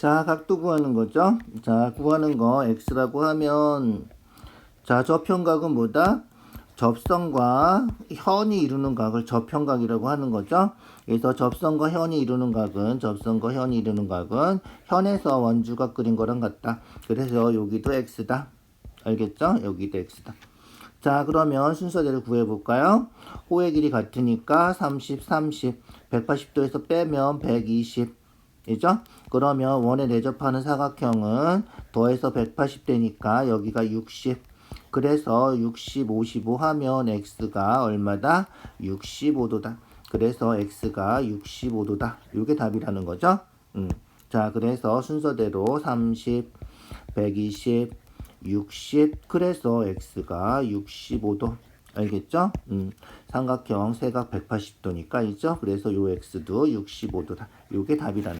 자, 각도 구하는 거죠. 자, 구하는 거 x라고 하면 자, 저평각은 뭐다? 접선과 현이 이루는 각을 저평각이라고 하는 거죠. 그래서 접선과 현이 이루는 각은 접선과 현이 이루는 각은 현에서 원주가 그린 거랑 같다. 그래서 여기도 x다. 알겠죠? 여기도 x다. 자, 그러면 순서대로 구해볼까요? 호의 길이 같으니까 30, 30, 180도에서 빼면 120. 이죠? 그러면 원에 내접하는 사각형은 더해서 180 되니까 여기가 60. 그래서 60, 55 하면 x가 얼마다? 65도다. 그래서 x가 65도다. 이게 답이라는 거죠. 음. 자, 그래서 순서대로 30, 120, 60. 그래서 x가 65도. 알겠죠? 음. 삼각형 세각 180도니까 있죠? 그래서 요 x도 65도다. 요게 답이라는